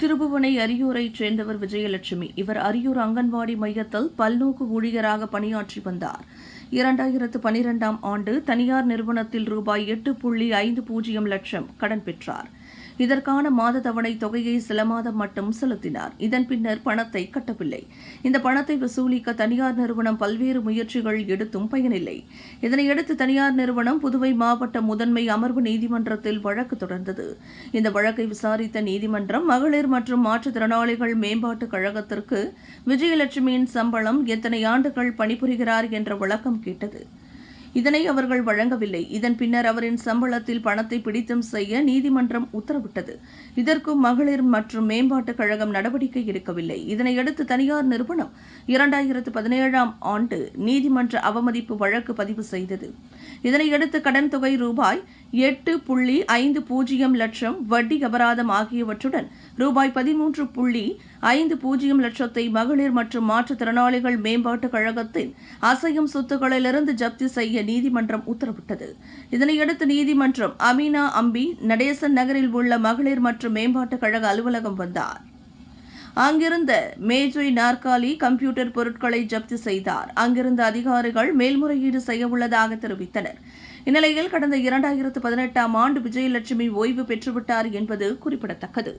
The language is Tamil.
திருபுவனை அரியூரைச் சேர்ந்தவர் விஜயலட்சுமி. இவர் அரியூர் அங்கன்வாடி மையத்தில் பல்நோக்கு ஊழியராக பணியாற்றி வந்தார். இரண்டாயிரத்து பனிரெண்டாம் ஆண்டு தனியார் நிறுவனத்தில் ரூபாய் எட்டு புள்ளி ஐந்து பூஜ்ஜியம் லட்சம் கடன் பெற்றார். இதற்கான மாத தவணை தொகையை சில மாதம் மட்டும் செலுத்தினார். இதன் பின்னர் பணத்தை கட்டவில்லை. இந்த பணத்தை வசூலிக்க தனியார் நிறுவனம் பல்வேறு முயற்சிகள் எடுத்தும் பயனில்லை. இதனையடுத்து தனியார் நிறுவனம் புதுவை மாவட்ட முதன்மை அமர்வு நீதிமன்றத்தில் வழக்கு தொடர்ந்தது. இந்த வழக்கை விசாரித்த நீதிமன்றம் மகளிர் மற்றும் மாற்றுத்திறனாளிகள் மேம்பாட்டுக் கழகத்திற்கு விஜயலட்சுமியின் சம்பளம் எத்தனை ஆண்டுகள் பணிபுரிகிறார் என்ற விளக்கம் கேட்டது. இதனை அவர்கள் வழங்கவில்லை. இதன் பின்னர் அவரின் சம்பளத்தில் பணத்தை பிடித்தம் செய்ய நீதிமன்றம் உத்தரவிட்டது. இதற்கும் மகளிர் மற்றும் மேம்பாட்டுக் கழகம் நடவடிக்கை எடுக்கவில்லை. இதனையடுத்து தனியார் நிறுவனம் இரண்டாயிரத்து பதினேழாம் ஆண்டு நீதிமன்ற அவமதிப்பு வழக்கு பதிவு செய்தது. இதனையடுத்து கடன் தொகை ரூபாய் எட்டு புள்ளி ஐந்து பூஜ்ஜியம் லட்சம் வட்டி அபராதம் ஆகியவற்றுடன் ரூபாய் பதிமூன்று புள்ளி ஐந்து பூஜ்ஜியம் லட்சத்தை மகளிர் மற்றும் மாற்றுத்திறனாளிகள் மேம்பாட்டுக் கழகத்தின் அசையும் சொத்துக்களிலிருந்து ஜப்தி செய்ய நீதிமன்றம் உத்தரவிட்டது. இதனையடுத்து நீதிமன்றம் அமீனா அம்பி நடேசன் நகரில் உள்ள மகளிர் மற்றும் மேம்பாட்டுக் கழக அலுவலகம் வந்தார். அங்கிருந்த மேஜை நாற்காலி கம்ப்யூட்டர் பொருட்களை ஜப்தி செய்தார். அங்கிருந்த அதிகாரிகள் மேல்முறையீடு செய்ய உள்ளதாக தெரிவித்தனர். இந்நிலையில் கடந்த இரண்டாயிரத்து பதினெட்டாம் ஆண்டு விஜயலட்சுமி ஓய்வு பெற்றுவிட்டார் என்பது குறிப்பிடத்தக்கது.